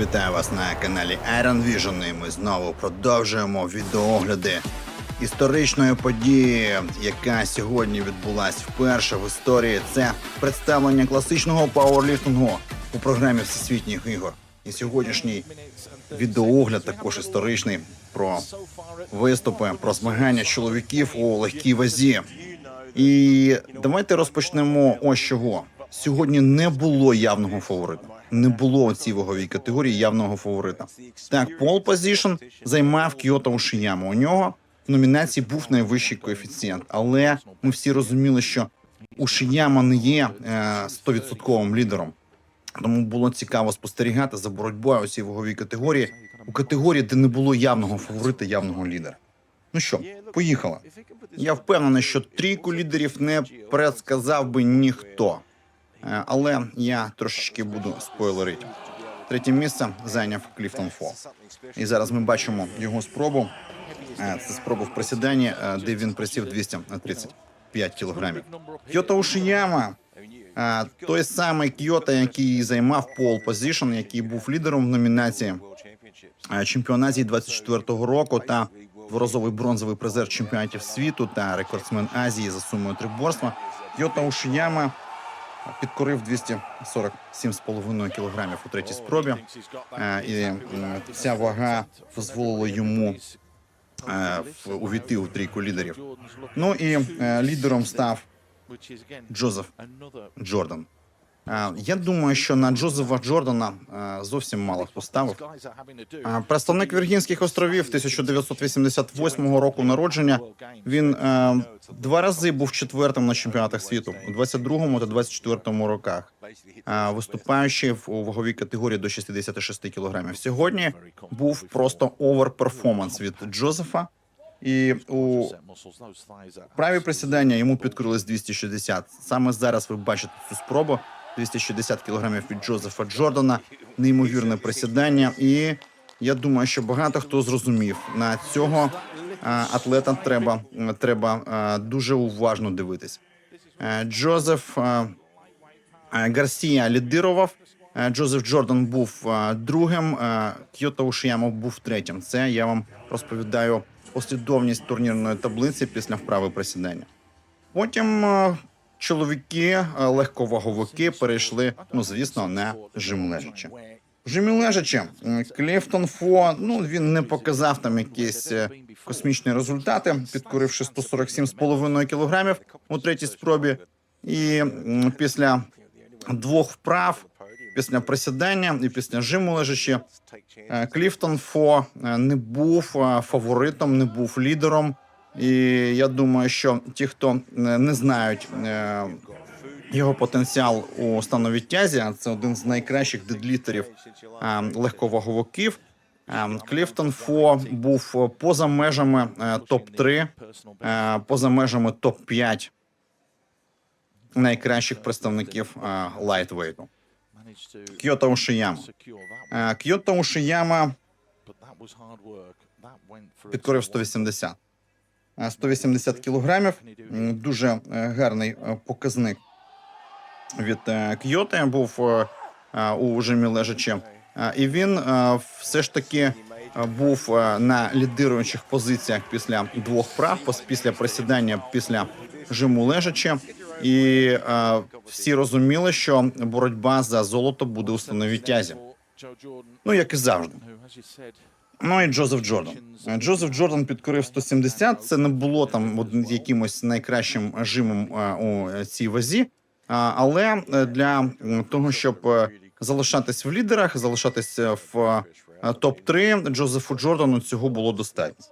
Вітаю вас на каналі Iron Vision. І ми знову продовжуємо відеоогляди історичної події, яка сьогодні відбулась вперше в історії. Це представлення класичного пауерліфтингу у програмі Всесвітніх ігор. І сьогоднішній відеоогляд також історичний про виступи, про змагання чоловіків у легкій вазі. І давайте розпочнемо ось чого. Сьогодні не було явного фаворита. Не було у цій ваговій категорії явного фаворита. Так, пол позишн займав Кіото Ушияма. У нього в номінації був найвищий коефіцієнт, але ми всі розуміли, що Ушияма не є е, стовідсотковим лідером. Тому було цікаво спостерігати за боротьбою у цій ваговій категорії, у категорії, де не було явного фаворита, явного лідера. Ну що, поїхали. Я впевнений, що трійку лідерів не предсказав би ніхто. Е, Але я трошечки буду спойлерити. Третє місце зайняв Кліфтон Фол. І зараз ми бачимо його спробу. Е, Це спроба в присіданні, е, де він присів 235 кілограмів. Кьото Ушияма, той самий Кьото, який займав пол позишн, який був лідером в номінації чемпіон Азії 24-го року та дворазовий бронзовий призер чемпіонатів світу та рекордсмен Азії за сумою триборства. Кьото Ушияма підкорив 247,5 кілограмів у третій спробі. Е, І ця вага дозволила йому е, увійти у трійку лідерів. Ну і е, лідером став Джозеф Джордан. Е, Я думаю, що на Джозефа Джордана е, зовсім мало хто ставив. Е, Представник Віргінських островів 1988 року народження. Він два рази був четвертим на чемпіонатах світу у 22-му та 24-му роках, виступаючи в ваговій категорії до 66 кілограмів. Сьогодні був просто оверперформанс від Джозефа. І у праві присідання йому підкрились 260. Саме зараз ви бачите цю спробу. 260 кілограмів від Джозефа Джордана. Неймовірне присідання. І я думаю, що багато хто зрозумів на цього е, атлета треба, треба е, дуже уважно дивитись. Е, Джозеф Гарсія лідирував. Джозеф Джордан був другим. Кьото Ушияма був третім. Це я вам розповідаю послідовність турнірної таблиці після вправи присідання. Потім чоловіки, е, легковаговики перейшли, ну звісно, на жим лежачи. В жимі лежачи Кліфтон Фо, ну він не показав там якісь е, космічні результати, підкоривши 147,5 кілограмів у третій спробі. І після двох вправ, після присідання і після жиму лежачи, е, Кліфтон Фо не був фаворитом, не був лідером. І я думаю, що ті, хто е, не знають е, його потенціал у становідтязі, а це один з найкращих дедлітерів е, легковаговиків. Кліфтон Фо був поза межами топ 3 е, поза межами топ 5 найкращих представників лайтвейту. Кьото Ушияма. Кьото Ушияма підкорив 180. Е, 180 кілограмів. Дуже е, гарний е, показник від е, Кьоти був е, е, у жимі лежачі. Е, І він е, все ж таки е, був е, на лідируючих позиціях після двох вправ, пос- після присідання, після жиму лежачі. І е, всі розуміли, що боротьба за золото буде у становій Ну, як і завжди. Ну і Джозеф Джордан. Е, Джозеф Джордан підкорив 170. Це не було там якимось найкращим жимом е, у цій вазі. Але е, для того, щоб е, залишатись в лідерах, залишатись е, в е, топ 3 Джозефу Джордану цього було достатньо.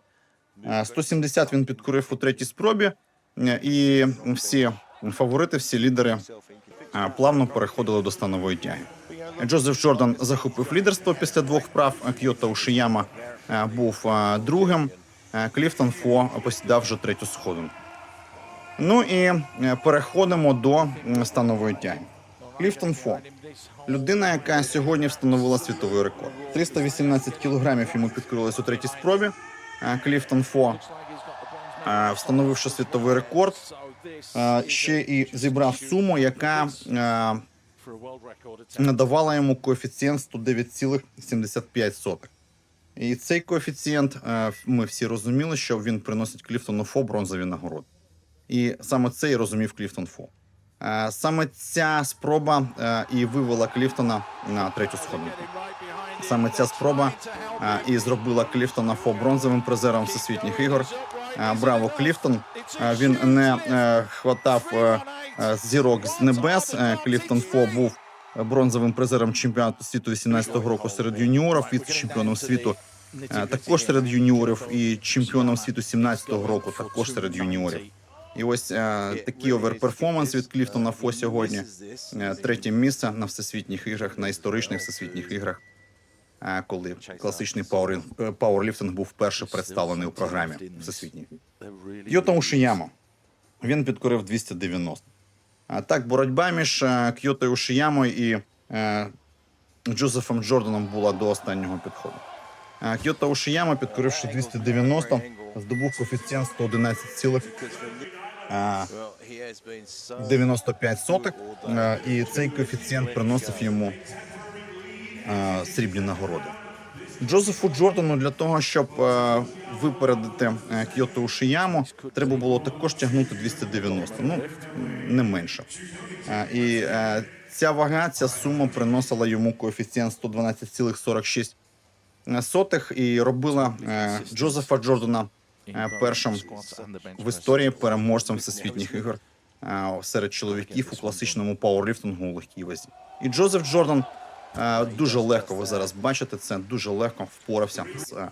Е, 170 він підкорив у третій спробі, е, і всі фаворити, всі лідери е, плавно переходили до станової тяги. Джозеф Джордан захопив лідерство після двох вправ. а Кьото Ушияма е, був е, другим. Е, Кліфтон Фо посідав вже третю сходинку. Ну і переходимо до станової тяги. Кліфтон Фо людина, яка сьогодні встановила світовий рекорд. 318 кілограмів йому підкрилось у третій спробі. Кліфтон Фо, встановивши світовий рекорд, ще і зібрав суму, яка надавала йому коефіцієнт 109,75. І цей коефіцієнт е, ми всі розуміли, що він приносить Кліфтону Фо бронзові нагороди. І саме це і розумів Кліфтон Фо. Е, Саме ця спроба е, і вивела Кліфтона на третю сходинку. Саме ця спроба і зробила Кліфтона Фо бронзовим призером всесвітніх ігор. Браво, Кліфтон. Він не е, хватав е, е, зірок з небес. Кліфтон Фо був бронзовим призером чемпіонату світу 18-го року серед юніорів, віце-чемпіоном світу е, також серед юніорів і чемпіоном світу 17-го року також серед юніорів. І ось такий оверперформанс від Кліфтона Фо сьогодні. Третє місце на всесвітніх іграх, на історичних всесвітніх іграх, коли класичний е, пауерліфтинг був вперше представлений у програмі всесвітній. Кьото Ушияма. Він підкорив 290. А так, боротьба між е, Кьото Ушиямою і е, Джозефом Джорданом була до останнього підходу. Кьото Ушияма, підкоривши 290, здобув коефіцієнт 111,95 сотих, е, і цей коефіцієнт приносив йому срібні нагороди. Джозефу Джордану для того, щоб е, випередити е, Кьото Ушияму, треба було також тягнути 290, ну не менше. Е, і е, ця вага, ця сума приносила йому коефіцієнт 112,46 сотих і робила е, Джозефа Джордана е, першим в історії переможцем всесвітніх ігор е, серед чоловіків у класичному пауерліфтингу у легкій вазі. І Джозеф Джордан е, дуже легко, ви зараз бачите це, дуже легко впорався з е,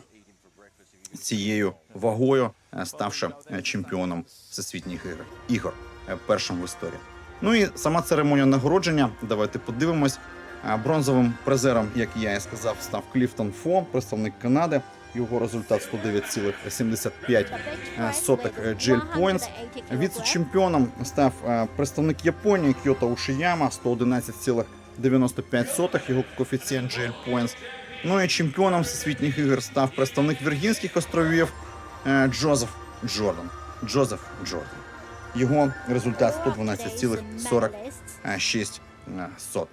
цією вагою, е, ставши е, чемпіоном всесвітніх ігор, ігор е, першим в історії. Ну і сама церемонія нагородження. Давайте подивимось. Е, Бронзовим призером, як я і сказав, став Кліфтон Фо, представник Канади. Його результат 109,75 е, сотих е, GL Points. Віце-чемпіоном став е, представник Японії Кьото Ушияма 111,95 сотих, його коефіцієнт GL Points. Ну і чемпіоном всесвітніх ігор став представник Віргінських островів е, Джозеф Джордан. Джозеф Джордан. Його результат 112,46 е.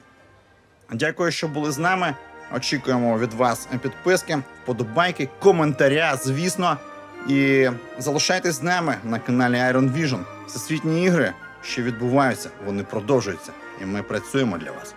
Дякую, що були з нами. Очікуємо від вас підписки, вподобайки, коментаря, звісно. І залишайтесь з нами на каналі Iron Vision. Всесвітні ігри, що відбуваються, вони продовжуються, і ми працюємо для вас.